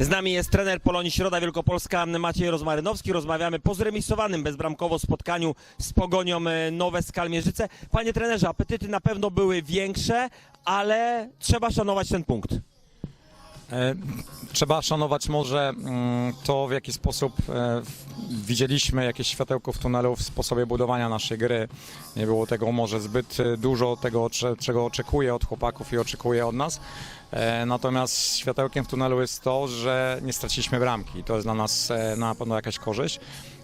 Z nami jest trener Polonii Środa Wielkopolska Maciej Rozmarynowski. Rozmawiamy po zremisowanym bezbramkowo spotkaniu z Pogonią e, Nowe Skalmierzyce. Panie trenerze, apetyty na pewno były większe, ale trzeba szanować ten punkt. E, Trzeba szanować może mm, to, w jaki sposób e, widzieliśmy jakieś światełko w tunelu w sposobie budowania naszej gry. Nie było tego może zbyt e, dużo tego, cze- czego oczekuję od chłopaków i oczekuję od nas. Natomiast światełkiem w tunelu jest to, że nie straciliśmy bramki. To jest dla nas na pewno jakaś korzyść.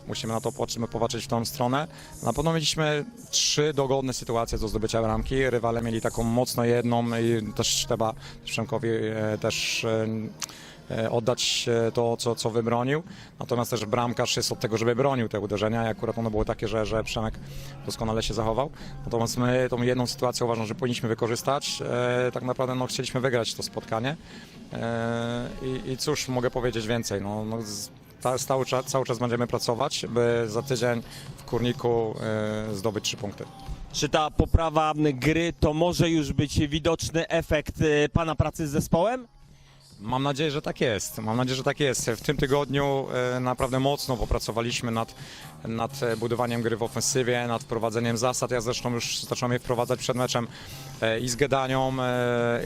Musimy na to popatrz- popatrzeć w tą stronę. Na pewno mieliśmy trzy dogodne sytuacje do zdobycia bramki. Rywale mieli taką mocno jedną i też trzeba Przemkowi e, też e, e, oddać to, co, co wybronił. Natomiast też bramkarz jest od tego, żeby bronił te uderzenia i akurat one były takie, że, że Przemek doskonale się zachował. Natomiast my tą jedną sytuację uważam, że powinniśmy wykorzystać. Tak naprawdę no, chcieliśmy wygrać to spotkanie. I, I cóż mogę powiedzieć więcej? No, no, ta, cały, czas, cały czas będziemy pracować, by za tydzień w Kurniku e, zdobyć trzy punkty. Czy ta poprawa gry to może już być widoczny efekt e, Pana pracy z zespołem? Mam nadzieję, że tak jest. Mam nadzieję, że tak jest. W tym tygodniu e, naprawdę mocno popracowaliśmy nad, nad e, budowaniem gry w ofensywie, nad wprowadzeniem zasad. Ja zresztą już zacząłem je wprowadzać przed meczem e, i z Gedanią,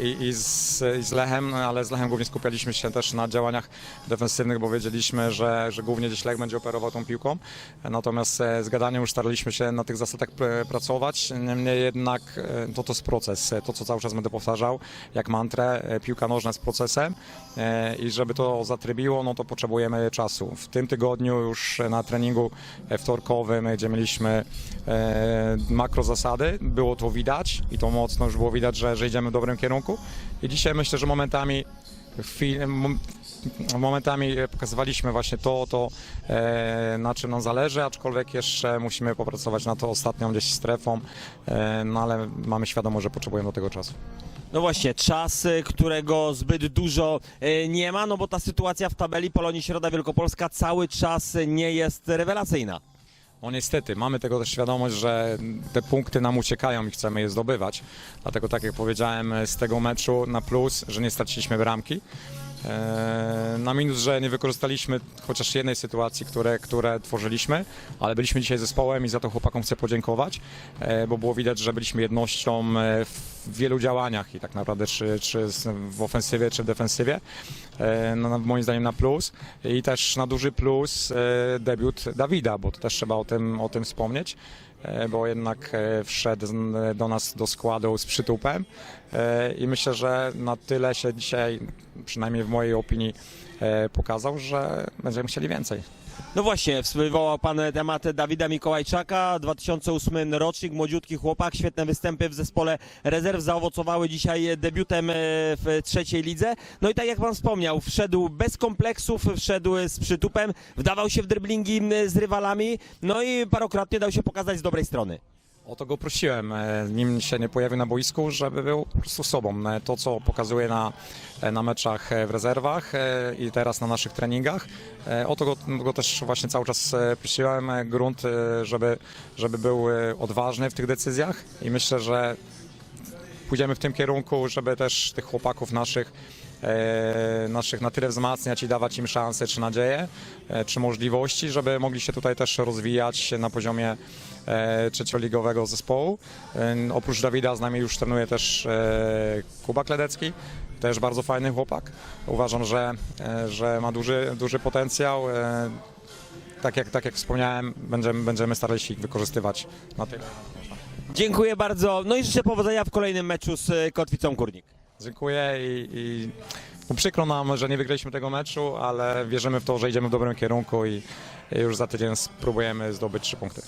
i, i, z, i z Lechem, ale z Lechem głównie skupialiśmy się też na działaniach defensywnych, bo wiedzieliśmy, że, że głównie gdzieś Lech będzie operował tą piłką. Natomiast z Gadanią już staraliśmy się na tych zasadach pr- pracować. Niemniej jednak to to jest proces. To, co cały czas będę powtarzał, jak mantrę, piłka nożna jest procesem i żeby to zatrybiło, no to potrzebujemy czasu. W tym tygodniu już na treningu e, wtorkowym, gdzie mieliśmy e, makro zasady, było to widać i to mocno już było widać, że, że idziemy w dobrym kierunku. I dzisiaj myślę, że momentami momentami pokazywaliśmy właśnie to, to e, na czym nam zależy, aczkolwiek jeszcze musimy popracować na to ostatnią gdzieś strefą, e, no ale mamy świadomość, że potrzebujemy do tego czasu. No właśnie, czas, e, którego zbyt dużo e, nie ma, no bo ta sytuacja w tabeli Polonii Środa Wielkopolska cały czas nie jest rewelacyjna. No niestety, mamy tego też świadomość, że te punkty nam uciekają i chcemy je zdobywać. Dlatego tak jak powiedziałem z tego meczu na plus, że nie straciliśmy bramki. Eee, Na minus, że nie wykorzystaliśmy chociaż jednej sytuacji, które, które tworzyliśmy, ale byliśmy dzisiaj zespołem i za to chłopakom chcę podziękować, e, bo było widać, że byliśmy jednością e, w wielu działaniach i tak naprawdę czy, czy w ofensywie, czy w defensywie. E, No, moim zdaniem na plus i też na duży plus e, debiut Dawida, bo to też trzeba o tym, o tym wspomnieć, e, bo jednak e, wszedł z- do nas do składu z przytupem e, i myślę, że na tyle się dzisiaj, przynajmniej w mojej opinii, e, pokazał, że będziemy chcieli więcej. No właśnie, wywołał pan temat Dawida Mikołajczaka, 2008 rocznik, młodziutki chłopak, świetne występy w zespole rezerw zaowocowały dzisiaj debiutem e, w trzeciej lidze. No i tak jak pan wspomniał, wszedł bez kompleksów, wszedł z przytupem, wdawał się w dryblingi m, z rywalami, no i parokrotnie dał się pokazać z dobrej strony. O to go prosiłem, e, nim się nie pojawił na boisku, żeby był po prostu sobą. E, To, co pokazuje na, e, na meczach w rezerwach i teraz na naszych treningach, o to go, go też właśnie cały czas prosiłem. Grunt, żeby, żeby był odważny w tych decyzjach i myślę, że pójdziemy w tym kierunku, żeby też tych chłopaków naszych, e, naszych na tyle wzmacniać i dawać im szanse, czy nadzieję, e, czy możliwości, żeby mogli się tutaj też rozwijać na poziomie e, trzecioligowego zespołu. Oprócz Dawida z nami już trenuje też Kuba Kledecki, też bardzo fajny chłopak. Uważam, że, że ma duży, duży potencjał. Tak jak, tak jak wspomniałem, będziemy, będziemy starali się ich wykorzystywać na tyle. Dziękuję bardzo, no i życzę powodzenia w kolejnym meczu z Kotwicą Kurnik. Dziękuję i, i no przykro nam, że nie wygraliśmy tego meczu, ale wierzymy w to, że idziemy w dobrym kierunku i, już za tydzień spróbujemy zdobyć trzy punkty.